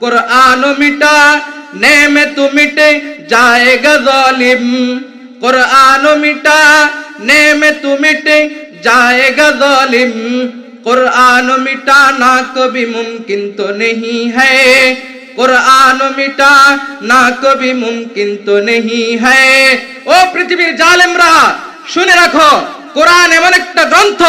कुरान मिटा नेम तू मिटे जाएगा जालिम कुरान मिटा नेम तू मिटे जाएगा जालिम कुरान मिटाना कभी मुमकिन तो नहीं है कुरान मिटा ना कभी मुमकिन तो नहीं है ও পৃথিবীর জালেমরা শুনে রাখো কোরআন এমন একটা গ্রন্থ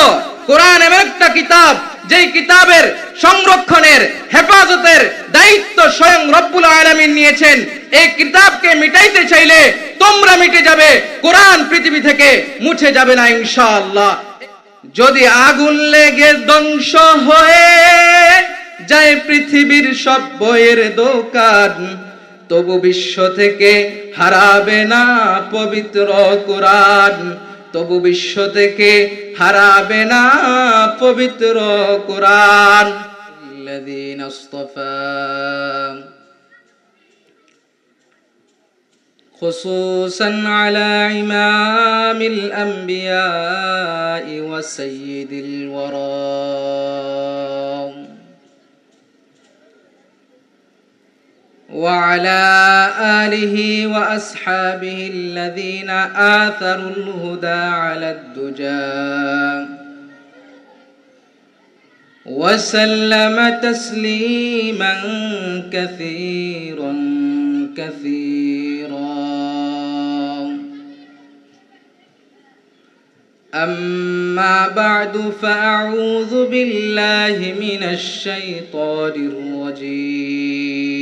কোরআন এমন একটা কিতাব যেই কিতাবের সংরক্ষণের হেফাজতের দায়িত্ব স্বয়ং রব্বুল আলামিন নিয়েছেন, এই কিতাবকে মিটাইতে চাইলে তোমরা মিটে যাবে, কোরআন পৃথিবী থেকে মুছে যাবে না ইনশাআল্লাহ। যদি আগুন লেগে ধ্বংস হয়ে যায় পৃথিবীর সব বইয়ের দোকান, তবু বিশ্ব থেকে হারাবে না পবিত্র কোরআন। তবু বিশ্ব থেকে হারাবে না পবিত্র কোরআন الذين اصطفى خصوصا على إمام الأنبياء وسيد الورى وعلى آله وأصحابه الذين آثروا الهدى على الدجى. وسلم تسليما كثيرا كثيرا. أما بعد فأعوذ بالله من الشيطان الرجيم.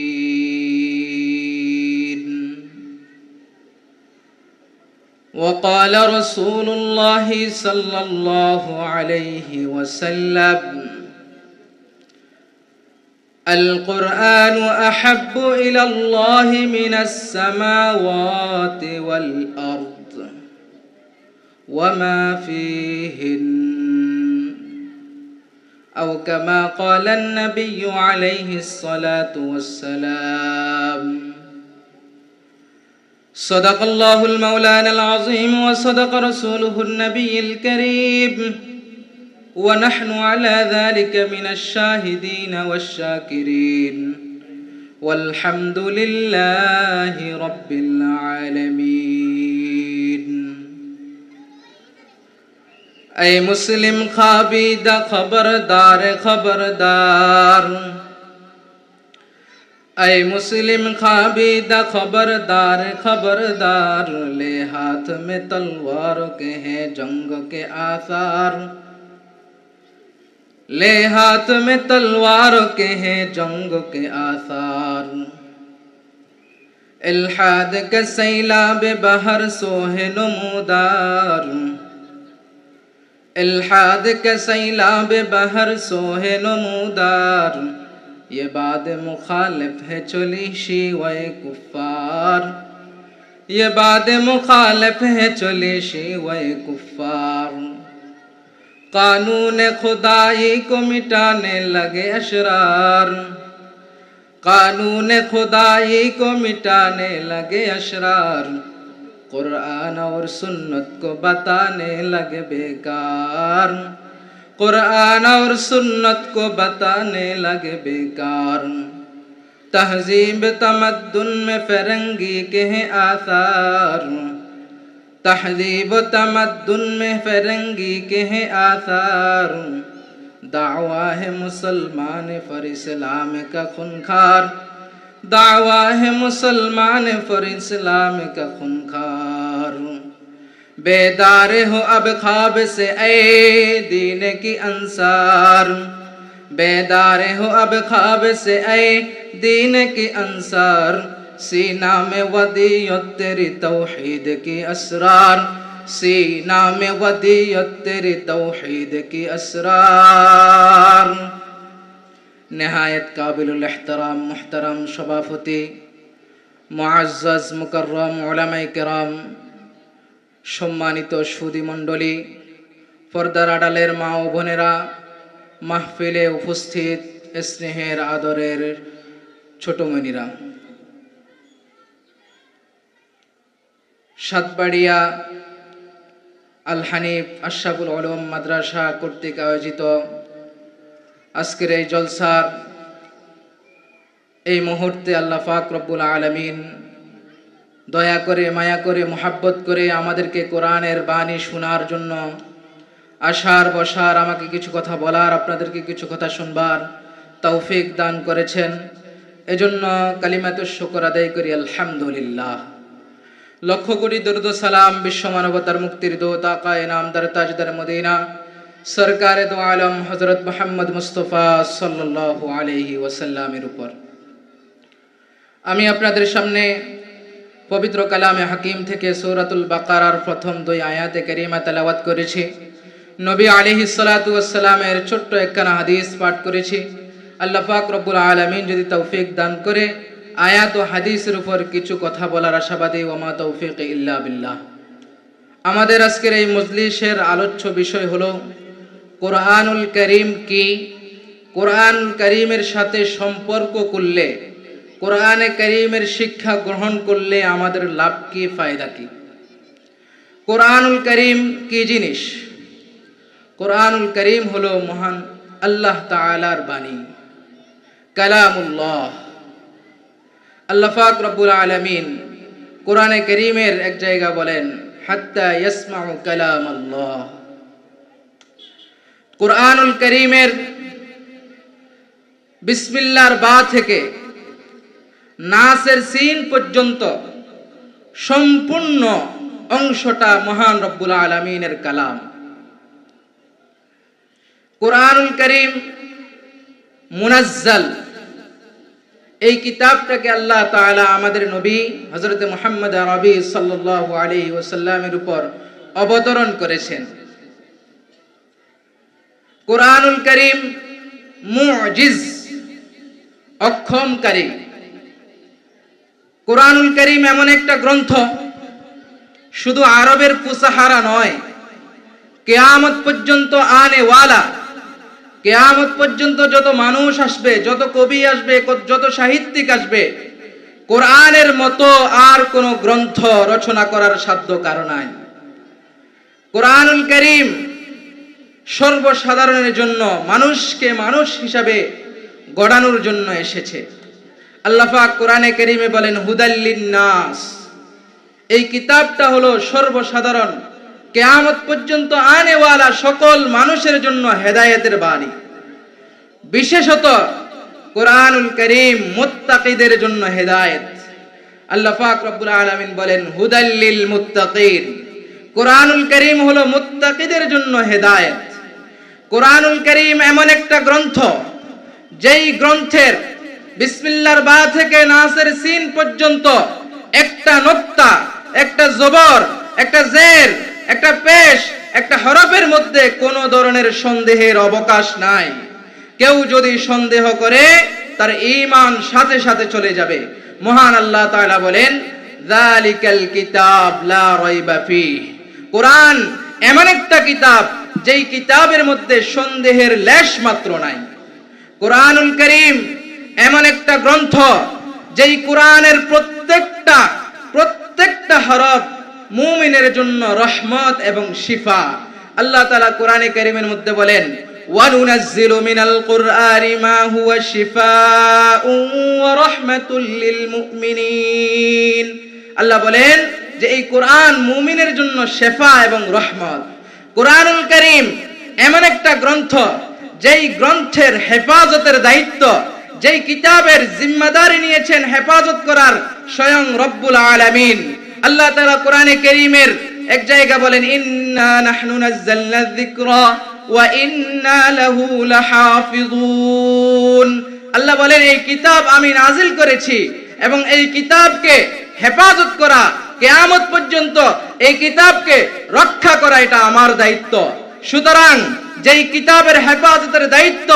وقال رسول الله صلى الله عليه وسلم القرآن أحب إلى الله من السماوات والأرض وما فيهن. أو كما قال النبي عليه الصلاة والسلام صدق الله المولان العظيم وصدق رسوله النبي الكريم ونحن على ذلك من الشاهدين والشاكرين والحمد لله رب العالمين اي مسلم خابيد خبردار خبردار, خبردار اے مسلم خابیدہ خبردار خبردار لے ہاتھ میں تلوار کے ہیں جنگ کے آثار لے ہاتھ میں تلوار کے ہیں جنگ کے آثار الحاد کے سیلاب بہر سوہ نمودار الحاد کے سیلاب بہر سوہ نمودار ये बाद मुखालिफ है चली शिवाय कुफार ये बाद मुखालिफ है चले शिवाय कुफार कानून खुदाई को मिटाने लगे अशरार कानून खुदाई को मिटाने लगे अशरार कुरान और सुन्नत को बताने लगे बेकार قرآن اور سنت کو بتانے لگے بیکار۔ تہذیب تمدن میں فرنگی کے ہیں آثار۔ تہذیب و تمدن میں فرنگی کے ہیں آثار۔ دعویٰ ہے مسلمان فر اسلام کا خنخار دعویٰ ہے مسلمان فر اسلام کا خنخار बेदार हो अब ख्वाब से ए दीन की अंसार बेदार हो अब ख्वाब से ए दीन की अंसार सीना में वदीयत तेरी तौहीद की असरार सीना में वदीयत तेरी तौहीद की असरार নেহায়ত কাবিলুল এহতারাম মোহতারাম সভাপতি মোয়াজ মুকরম ওলামাই কেরাম সম্মানিত সুদী মণ্ডলী পর্দার আড়ালের মা ও বোনেরা, মাহফিলে উপস্থিত স্নেহের আদরের ছোটমণিরা। সাতবাড়িয়া আল হানিফ আলম মাদ্রাসা কর্তৃক আয়োজিত আজকের এই জলসার এই মুহূর্তে আল্লাহ পাক রব্বুল আলমিন দয়া করে, মায়া করে, মোহাব্বত করে আমাদেরকে কোরআনের বাণী শোনার জন্য আসার বসার আমাকে কিছু কথা বলার, আপনাদেরকে কিছু কথা শুনবার তৌফিক দান করেছেন। এজন্য কালিমাত শুকর আদায় করি, আলহামদুলিল্লাহ। লক্ষ কোটি দরুদ সালাম বিশ্ব মানবতার মুক্তির দোত আকায় নামদার তাজদার, মদিনা, সরকারে দো আলম হজরত মোহাম্মদ মুস্তফা সাল্লাল্লাহু আলাইহি ওয়াসাল্লামের উপর। আমি আপনাদের সামনে পবিত্র কালামে হাকিম থেকে সৌরাতুল বাকারার প্রথম দুই আয়াতে কারিমা তেলাওয়াত করেছি। নবী আলিহি সালাতামের ছোট্ট একখানা হাদিস পাঠ করেছি। আল্লাহ পাক রব্বুল আলমিন যদি তৌফিক দান করে, আয়াত ও হাদিসের উপর কিছু কথা বলার আশাবাদী ওমা তৌফিক ইল্লা বিল্লাহ। আমাদের আজকের এই মজলিসের আলোচ্য বিষয় হলো, কোরআনুল করিম কি? কোরআন করিমের সাথে সম্পর্ক করলে কোরআনে করিমের শিক্ষা গ্রহণ করলে আমাদের লাভ কি, ফায়দা কি? কোরআনুল করিম কি জিনিস? কোরআনুল করিম হল মহান আল্লাহ তাআলার বাণী। কালামুল্লাহ। আল্লাহ পাক রব্বুল আলামিন কোরআনে করিমের এক জায়গা বলেন কোরআনুল করিমের বিসমিল্লার বা থেকে নাসের সিন পর্যন্ত সম্পূর্ণ অংশটা মহান রব্বুল আলমিনের কালাম। কোরআনুল করিম মুনাজ্জাল। এই কিতাবটাকে আল্লাহ তাআলা আমাদের নবী হজরত মোহাম্মদ রবি সাল্লাহ আলী ওসাল্লামের উপর অবতরণ করেছেন। কোরআনুল করিম মুজিজ, অক্ষমকারী। কোরআনুল করিম এমন একটা গ্রন্থ, শুধু আরবের পুসাহারা নয়, কেয়ামত পর্যন্ত আনে ওয়ালা, কেয়ামত পর্যন্ত যত মানুষ আসবে, যত কবি আসবে, যত সাহিত্যিক আসবে, কোরআনের মতো আর কোন গ্রন্থ রচনা করার সাধ্য কারণ নাই। কোরআনুল করিম সর্বসাধারণের জন্য, মানুষকে মানুষ হিসাবে গড়ানোর জন্য এসেছে। আল্লাফা কোরআনে করিমে বলেন হুদাল্লিন নাস এই কিতাবটা হলো সর্বসাধারণ। কেয়ামত পর্যন্ত আনেওয়ালা সকল মানুষের জন্য হেদায়েতের বাণী। বিশেষত কোরআনুল করিম মুত্তাকিদের জন্য হেদায়েত। আল্লাহ পাক রব্বুল আলামিন বলেন হুদাল্লিল মুত্তাকিন। কোরআনুল করিম হলো মুত্তাকিদের জন্য হেদায়েত। কোরআনুল করিম এমন একটা গ্রন্থ, যেই গ্রন্থের বিসমিল্লার বা থেকে নাসের সিন পর্যন্ত একটা নোক্তা, একটা জবর, একটা জের, একটা পেশ, একটা হরফের মধ্যে কোন ধরনের সন্দেহের অবকাশ নাই। কেউ যদি সন্দেহ করে, তার ইমান সাথে সাথে চলে যাবে। মহান আল্লাহ তাআলা বলেন কিতাব লা কোরআন এমন একটা কিতাব, যেই কিতাবের মধ্যে সন্দেহের লেশ মাত্র নাই। কোরআনুল করিম এমন একটা গ্রন্থ যেই কোরআনের প্রত্যেকটা প্রত্যেকটা হরফ মুমিনের জন্য রহমত এবং শিফা। আল্লাহ তাআলা কোরআনে কারীমের মধ্যে বলেন, ওয়ানুনাজ্জিলু মিনাল কুরআনি মা হুয়া শিফাউন ওয়া রাহমাতুল লিল মুমিনিন। আল্লাহ বলেন যে এই কোরআন মুমিনের জন্য শেফা এবং রহমত। কোরআনুল করিম এমন একটা গ্রন্থ যেই গ্রন্থের হেফাজতের দায়িত্ব যেই কিতাবের জিম্মাদারি নিয়েছেন হেফাজত করার স্বয়ং রব্বুল আলামিন। আল্লাহ তাআলা কোরআনে কারীমের এক জায়গা বলেন, ইন্না নাহনু নাযালনা যিকরা ওয়া ইন্না লাহু লাহাফিজুন। আল্লাহ বলেন, এই কিতাব আমি নাজিল করেছি এবং এই কিতাবকে হেফাজত করা কেয়ামত পর্যন্ত এই কিতাবকে রক্ষা করা এটা আমার দায়িত্ব। সুতরাং যেই কিতাবের হেফাজতের দায়িত্ব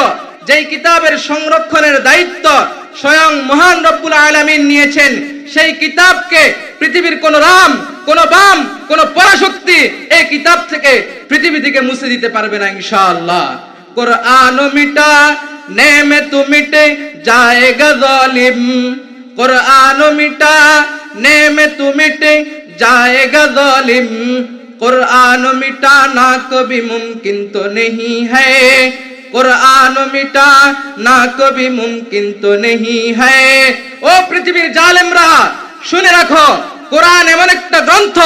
যেই কিতাবের সংরক্ষণের দায়িত্ব স্বয়ং মহান রব্বুল আলমিন নিয়েছেন, সেই কিতাবকে পৃথিবীর কোন রাম, কোন বাম, কোন পরাশক্তি এই কিতাব থেকে পৃথিবী থেকে মুছে দিতে পারবে না ইনশাআল্লাহ। কোরআন মিটা নেমে তুমিটে মিটে জায়েগা জালিম। কোরআন মিটা নেমে তুমিটে মিটে জায়েগা জালিম। কোরআন মিটানা কবি মুমকিন তো নেই হ্যায় কোরআন মিটা, না কবি মুমকিন তো নেই হ্যায় ও পৃথিবীর জালেমরা, শুনে রাখো, কোরআন এমন একটা গ্রন্থ,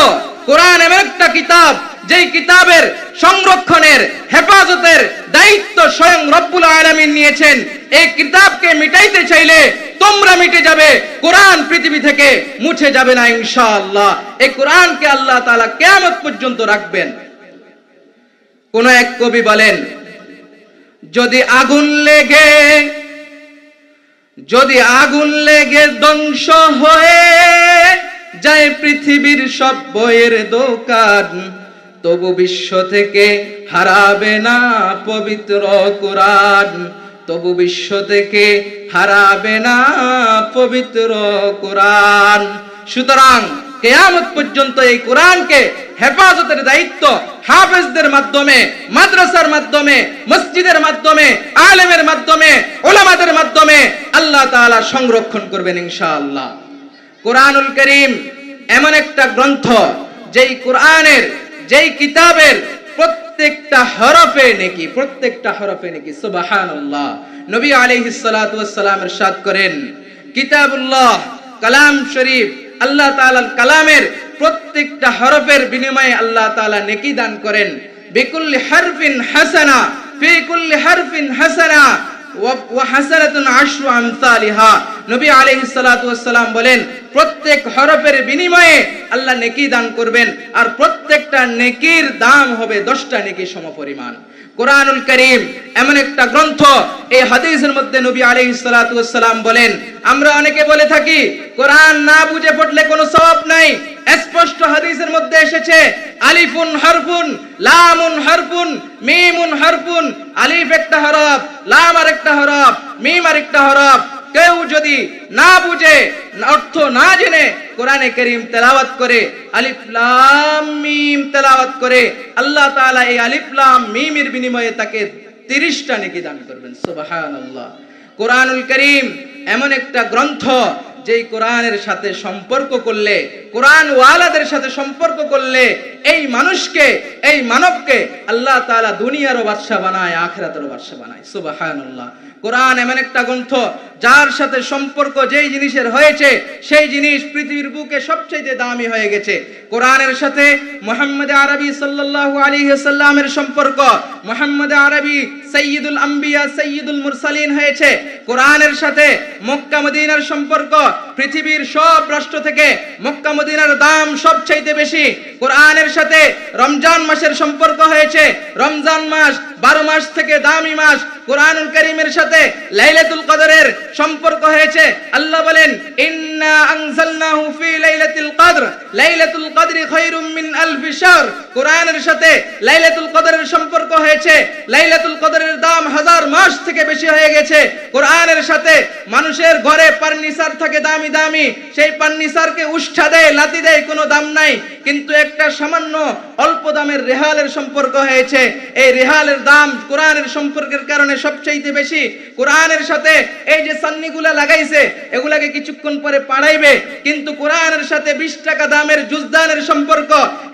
কোরআন এমন একটা কিতাব, যেই কিতাবের সংরক্ষণের, হেফাজতের দায়িত্ব স্বয়ং রব্বুল আলমিন নিয়েছেন। এই কিতাবকে মিটাইতে চাইলে তোমরা মিটে যাবে, কোরআন পৃথিবী থেকে মুছে যাবে না ইনশা আল্লাহ এই কোরআনকে আল্লাহ তালা কিয়ামত পর্যন্ত রাখবেন। কোন এক কবি বলেন যদি আগুন লেগে, যদি আগুন লেগে ধ্বংস হয়ে যায় পৃথিবীর সব বইয়ের দোকান, তবু বিশ্ব থেকে হারাবে না পবিত্র কোরআন। তবু বিশ্ব থেকে হারাবে না পবিত্র কোরআন। সুতরাং কেয়ামত পর্যন্ত এই কোরআনকে হেফাজতের দায়িত্ব হাফেজদের মাধ্যমে, মাদ্রাসার মাধ্যমে, মসজিদের মাধ্যমে, আলেমের মাধ্যমে, ওলামাদের মাধ্যমে আল্লাহ তাআলা সংরক্ষণ করবেন ইনশাআল্লাহ। কোরআনুল করিম এমন একটা গ্রন্থ যেই কোরআনের, যেই কিতাবের প্রত্যেকটা হরফে নেকি, প্রত্যেকটা হরফে নেকি, সুবহানাল্লাহ। নবী আলাইহিস ইরশাদ করেন, কিতাবুল্লাহ, কালাম শরীফ আল্লাহ তাআলার কালামের প্রত্যেকটা হরফের বিনিময়ে আল্লাহ তাআলা নেকি দান করেন। বিকুল্লি হারফিন হাসানা ফি কুল্লি হারফিন হাসানা নবী বলেন, প্রত্যেক হরফের বিনিময়ে আল্লাহ নেকি দান করবেন, আর প্রত্যেকটা নেকির দাম হবে দশটা নেকি সমপরিমাণ। কোরআনুল করিম, এমন একটা গ্রন্থ, এই হাদিসের মধ্যে নবী ওয়াস সালাম বলেন, আমরা অনেকে বলে থাকি, কোরআন না বুঝে পড়লে কোনো সওয়াব নাই। স্পষ্ট হাদিসের মধ্যে এসেছে, আলিফুন হারফুন, লামুন হারফুন, মিমুন হারফুন, আলিফ একটা হরফ, লাম আর একটা হরফ, মিম আর একটা হরফ। কেউ যদি না বুঝে, অর্থ না জেনে কোরআনে করিম তেলাওয়াত করে আলিফলাম মিম তেলাওয়াত করে, আল্লাহ তাআলা এই আলিফলাম মিমের বিনিময়ে তাকে 30টা নেকি দান করবেন। সুবহানাল্লাহ। কোরআনুল করিম এমন একটা গ্রন্থ যেই কোরআনের সাথে সম্পর্ক করলে কোরআন ওয়ালাদের সাথে সম্পর্ক করলে, এই মানুষকে, এই মানবকে আল্লাহ তাআলা দুনিয়ারও বাদশা বানায়, আখিরাতেরও বাদশা বানায়। সুবহানাল্লাহ। কোরআন এমন একটা গ্রন্থ, যার সাথে সম্পর্ক যেই জিনিসের হয়েছে, সেই জিনিস পৃথিবীর বুকে সবচেয়ে দামি হয়ে গেছে। কোরআনের সাথে মোহাম্মদ আরবি সাল্লাল্লাহু আলাইহি সাল্লামের সম্পর্ক, মোহাম্মদ আরবি সৈয়দুল আম্বিয়া সৈয়দুল মুরসালিন হয়েছে। কোরআনের সাথে মক্কা মদিনার সম্পর্ক, পৃথিবীর সব রাষ্ট্র থেকে মক্কা মদিনার দাম সবচাইতে বেশি। কোরআনের সাথে রমজান মাসের সম্পর্ক হয়েছে। রমজান মাস বারো মাস থেকে দামি মাস কোরআনুল করিমের সাথে লাইলাতুল কদরের সম্পর্ক হয়েছে। আল্লাহ বলেন, ইন্না আনজালনাহু ফি লাইলাতুল কদর। লাইলাতুল কদরি খায়রুম মিন আলফি শাহর। কোরআনের সাথে লাইলাতুল কদরের সম্পর্ক হয়েছে। লাইলাতুল কদরের দাম হাজার মাস থেকে বেশি হয়ে গেছে। কোরআনের সাথে মানুষের ঘরে পার্নিসার থাকে দামি দামি। সেই পার্নিসারকে উষ্ঠা দেয়, লাতি দেয়, কোনো দাম নাই। কিন্তু একটা সামান্য অল্প দামের রেহালের সম্পর্ক হয়েছে। এই রেহালের দাম কোরআনের সম্পর্কের কারণে সবচাইতে বেশি কোরআনের সাথে এই যে সান্নিগুলা লাগাইছে, এগুলাকে কিছুক্ষণ পরে পাড়াইবে। কিন্তু কোরআনের সাথে বিশ টাকা দামের জুজদানের সম্পর্ক,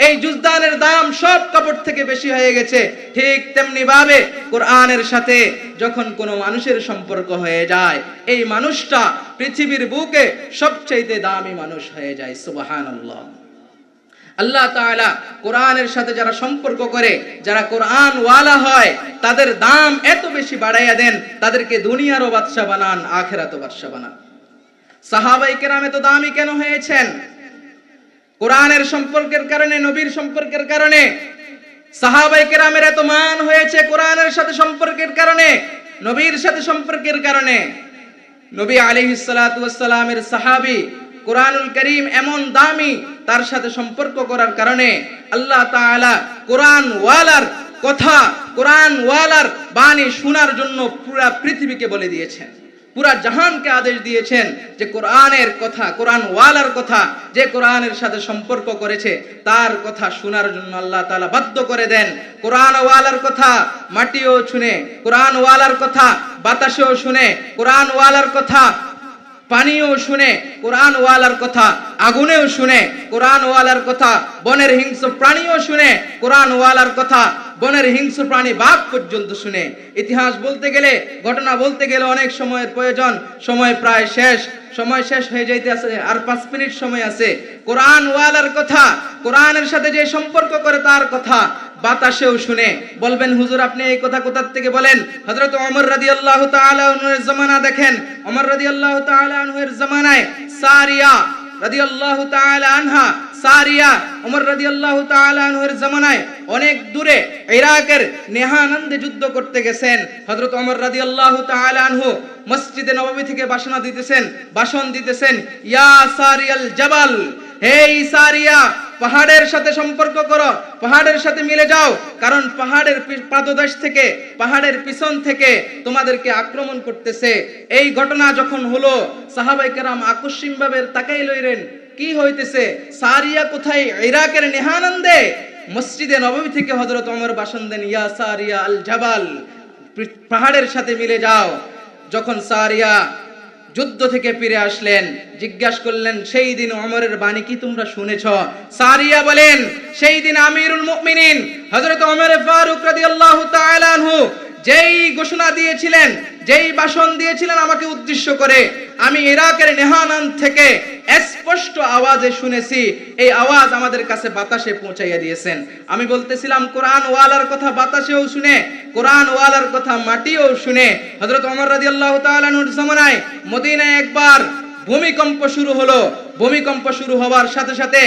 এই জুজদানের দাম সব কাপড় থেকে বেশি হয়ে গেছে। ঠিক তেমনি ভাবে কোরআনের সাথে যখন কোনো মানুষের সম্পর্ক হয়ে যায়, এই মানুষটা পৃথিবীর বুকে সবচাইতে দামি মানুষ হয়ে যায়, সুবহানাল্লাহ। আল্লাহ তাআলা কোরআনের সাথে যারা সম্পর্ক করে, যারা কোরআন ওয়ালা হয়, তাদের দাম এত বেশি বাড়াইয়া দেন, তাদেরকে দুনিয়ারও বাদশা বানান, আখেরাতও বাদশা বানান। সাহাবাই কেরাম এত দামি কেন হয়েছেন? কোরআনের সম্পর্কের কারণে, নবীর সম্পর্কের কারণে, সাহাবাই কেরামের এত মান হয়েছে কোরআনের সাথে সম্পর্কের কারণে, নবীর সাথে সম্পর্কের কারণে। নবী আলাইহিস সালাতু ওয়াস সালামের সাহাবী কোরআনুল করিম এমন দামি তার সাথে সম্পর্ক করার কারণে আল্লাহ তাআলা কোরআন ওয়ালার কথা কোরআন ওয়ালার বাণী শোনার জন্য পুরা পৃথিবীকে বলে দিয়েছেন। পুরা জাহানকে আদেশ দিয়েছেন যে কোরআনের কথা কোরআন ওয়ালার কথা যে কোরআনের সাথে সম্পর্ক করেছে, তার কথা শোনার জন্য আল্লাহ তাআলা বাধ্য করে দেন। কোরআন ওয়ালার কথা মাটিও শুনে কোরআন ওয়ালার কথা বাতাসেও শুনে কোরআন ওয়ালার কথা পানিও শুনে কোরআন ওয়ালার কথা, আগুনেও শুনে কোরআন ওয়ালার কথা, বনের হিংস্র প্রাণীও শুনে কোরআন ওয়ালার কথা বনের হিংস্র প্রাণী বাঘ পর্যন্ত শুনে। ইতিহাস বলতে গেলে, ঘটনা বলতে গেলে অনেক সময়ের প্রয়োজন। সময় প্রায় শেষ। সময় শেষ হয়ে যাইতে আছে, আর পাঁচ মিনিট সময় আছে। কোরআন ওয়ালার কথা, কোরআনের সাথে যে সম্পর্ক করে তার কথা বাতাসেও শুনে। বলবেন, হুজুর, আপনি এই কথা কোথার থেকে বলেন? হযরত ওমর রাদিয়াল্লাহু তাআলা আনহুর জামানা দেখেন। অমর রাদিয়াল্লাহু আল্লাহ আনহুর জামানায় সারিয়া রাদিয়াল্লাহু তাআলা আনহা, সারিয়া, ওমর রাদিয়াল্লাহু তাআলা আনহুর জামানায় অনেক দূরে ইরাকের নেহানন্দে যুদ্ধ করতে গেছেন। হযরত ওমর রাদিয়াল্লাহু তাআলা আনহু মসজিদে নববী থেকে ভাষণ দিতেছেন ভাষণ দিতেছেন, ইয়া সারিয়াল জাবাল হে সারিয়া পাহাড়ের সাথে সম্পর্ক করো, পাহাড়ের সাথে মিলে যাও। কারণ পাহাড়ের পাদদেশ থেকে, পাহাড়ের পিছন থেকে তোমাদেরকে আক্রমণ করতেছে। এই ঘটনা যখন হলো, সাহাবাই কেরাম আকস্মিক ভাবে তাকাই লইলেন, কি হইতেছে? সারিয়া কোথায়? ইরাকের নেহানন্দে? মসজিদে নবমী থেকে হজরত অমর বাসন দেন ইয়া সারিয়া আল জাবাল পাহাড়ের সাথে মিলে যাও। যখন সারিয়া যুদ্ধ থেকে ফিরে আসলেন। জিজ্ঞাসা করলেন, সেই দিন অমরের বাণী কি তোমরা শুনেছ? সারিয়া বলেন, সেই দিন আমিরুল মুমিনিন, হযরত ওমর ফারুক রাদিয়াল্লাহু তাআলা আনহু যেই ঘোষণা দিয়েছিলেন, যেই ভাষণ দিয়েছিলেন আমাকে উদ্দেশ্য করে, আমি ইরাকের নেহানান থেকে স্পষ্ট আওয়াজে শুনেছি, এই আওয়াজ আমাদের কাছে বাতাসে পৌঁছাইয়া দিয়েছেন। আমি বলতেছিলাম, কোরআন ওয়ালার কথা বাতাসেও শুনে, কোরআন ওয়ালার কথা মাটিও শুনে। হযরত ওমর রাদিয়াল্লাহু তাআলা আনহুর জামানায় মদিনায় একবার ভূমিকম্প শুরু হলো। ভূমিকম্প শুরু হওয়ার সাথে সাথে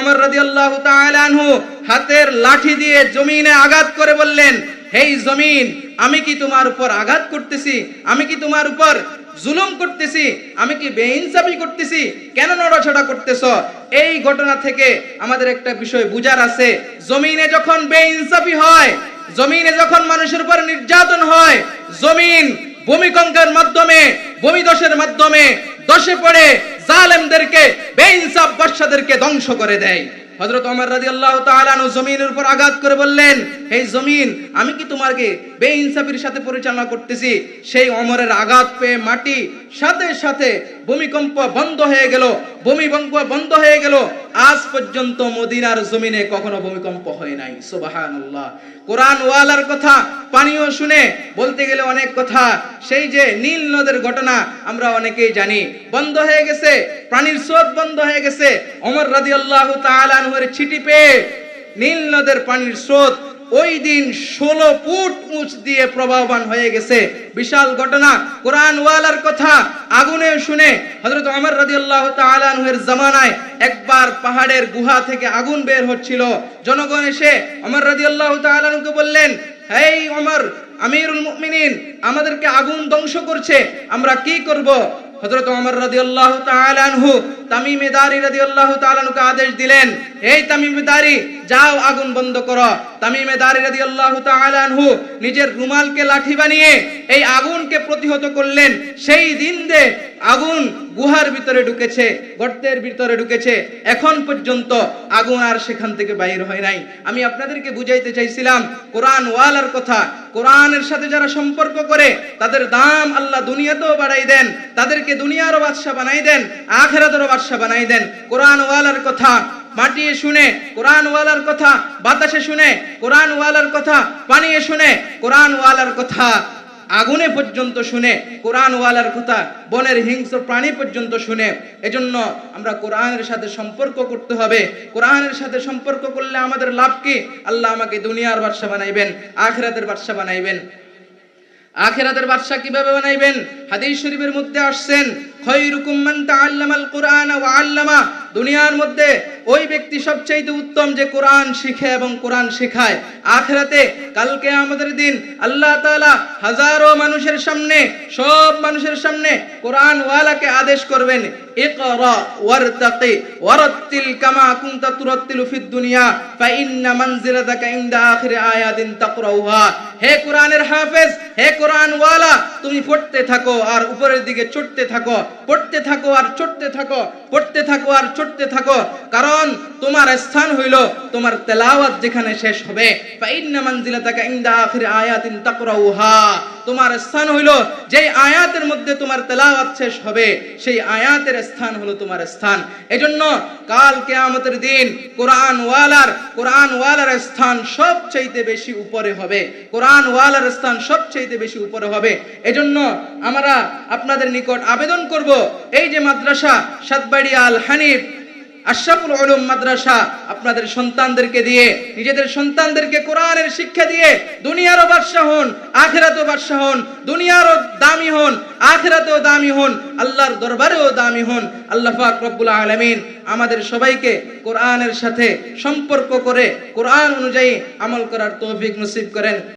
ওমর রাদিয়াল্লাহু তাআলা আনহু হাতের লাঠি দিয়ে জমিনে আঘাত করে বললেন হেই জমিন, আমি কি তোমার উপর আঘাত করতেছি? আমি কি তোমার উপর জুলুম করতেছি? আমি কি বেইনসাফি করতেছি? কেন নড়াছড়া করতেছ? এই ঘটনা থেকে আমাদের একটা বিষয় বুঝার আছে। জমিনে যখন বেইনসাফি হয়, জমিনে যখন মানুষের উপর নির্যাতন হয়, জমিন ভূমিকম্পের মাধ্যমে ভূমিদশের মাধ্যমে দশে পড়ে জালেমদেরকে, বেইনসাফ বর্ষাদেরকে ধ্বংস করে দেয়। হযরত ওমর রাদিয়াল্লাহু তাআলা তালানো জমিনের উপর আঘাত করে বললেন এই জমিন, আমি কি তোমাকে বেইনসাফির সাথে পরিচালনা করতেছি? সেই অমরের আঘাত পেয়ে মাটি সাথে সাথে ভূমিকম্প বন্ধ হয়ে গেল। ভূমিকম্প বন্ধ হয়ে গেল। আজ পর্যন্ত মদিনার জমিনে কখনো ভূমিকম্প হয় নাই। সুবহানাল্লাহ। কোরআন ওয়ালার কথা পানিও শুনে বলতে গেলে অনেক কথা। সেই যে নীল নদের ঘটনা আমরা অনেকেই জানি। বন্ধ হয়ে গেছে, প্রাণীর স্রোত বন্ধ হয়ে গেছে। অমর রাদিয়াল্লাহু তাআলা আনহুর ছিটি পেয়ে নীল নদের পানির স্রোত ওই দিন ষোলো ফুট উঁচ দিয়ে প্রবাহমান হয়ে গেছে। বিশাল ঘটনা। কোরআন ওয়ালার কথা আগুনে শুনে হযরত ওমর রাদিয়াল্লাহু তাআলা আনহুর জামানায় একবার পাহাড়ের গুহা থেকে আগুন বের হচ্ছিল। জনগণ এসে ওমর রাদিয়াল্লাহু তাআলা আনহুকে বললেন, হেই ওমর, আমিরুল মুমিনিন, আমাদেরকে আগুন ধ্বংস করছে, আমরা কি করব? আদেশ দিলেন, এই যাও আগুন বন্ধ করো। আনহু নিজের রুমালকে লাঠি বানিয়ে এই আগুনকে প্রতিহত করলেন। সেই দিন দে আগুন গুহার ভিতরে ঢুকেছে, গর্তের ভিতরে ঢুকেছে। এখন পর্যন্ত আগুন আর সেখান থেকে বাইর হয় নাই। আমি আপনাদেরকে বুঝাইতে চাইছিলাম, কোরআন ওয়ালার কথা, কোরআনের সাথে যারা সম্পর্ক করে, তাদের দাম আল্লাহ দুনিয়াতেও বাড়াই দেন, তাদেরকে দুনিয়ারও বাদশা বানাই দেন আখেরাতেরও বাদশা বানাই দেন। কোরআন ওয়ালার কথা মাটিয়ে শুনে কোরআন ওয়ালার কথা বাতাসে শুনে কোরআন ওয়ালার কথা পানিয়ে শুনে কোরআন ওয়ালার কথা আগুনে পর্যন্ত শুনে কোরআন ওয়ালার কথা বনের হিংস্র প্রাণী পর্যন্ত শুনে। এজন্য আমরা কোরআনের সাথে সম্পর্ক করতে হবে। কোরআনের সাথে সম্পর্ক করলে আমাদের লাভ কি? আল্লাহ আমাকে দুনিয়ার বাদশা বানাইবেন, আখেরাতের বাদশা বানাইবেন। আখেরাতের বাদশাহ কীভাবে বানাইবেন? হাদিস শরীফের মধ্যে আসছেন দুনিয়ার মধ্যে ওই ব্যক্তি সবচেয়ে উত্তম যে কোরআন শিখে এবং কোরআন শেখায়। আখেরাতে কালকে আমাদের দিন আল্লাহ তাআলা হাজারো মানুষের সামনে, সব মানুষের সামনে কোরআন ওয়ালাকে আদেশ করবেন কামা দুনিয়া হে কোরআনের হাফেজ, হে কোরআন ওয়ালা তুমি পড়তে থাকো আর উপরের দিকে চড়তে থাকো। পড়তে থাকো আর চড়তে থাকো, পড়তে থাকো আর চড়তে থাকো। কারণ তোমার স্থান হইল তোমার তেলাওয়াত যেখানে শেষ হবে। ফাইন্না মানজিলাতাকা ইনদা আখির আয়াতিন তাকরাউহা। তোমার স্থান হইল, যেই আয়াতের মধ্যে তোমার তেলাওয়াত শেষ হবে, সেই আয়াতের স্থান হলো তোমার স্থান। এজন্য কাল কিয়ামতের দিন কোরআন ওয়ালার কোরআন ওয়ালার স্থান সবচাইতে বেশি উপরে হবে। কোরআন ওয়ালার স্থান সবচাইতে বেশি উপরে হবে। এজন্য আমরা আপনাদের নিকট আবেদন করব, এই যে মাদ্রাসা সাতবাড়ি আল হানিফ আশরাফুল উলুম মাদ্রাসা আপনাদের সন্তানদেরকে দিয়ে, নিজেদের সন্তানদেরকে কোরআনের শিক্ষা দিয়ে, দুনিয়ারও বাদশাহ হন, আখেরাতেও বাদশাহ হন, দুনিয়ারও দামি হন, আখেরাতেও দামি হন, আল্লাহর দরবারেও দামি হন। আল্লাহ পাক আলামিন আমাদের সবাইকে কোরআনের সাথে সম্পর্ক করে কোরআন অনুযায়ী আমল করার তৌফিক নসিব করেন।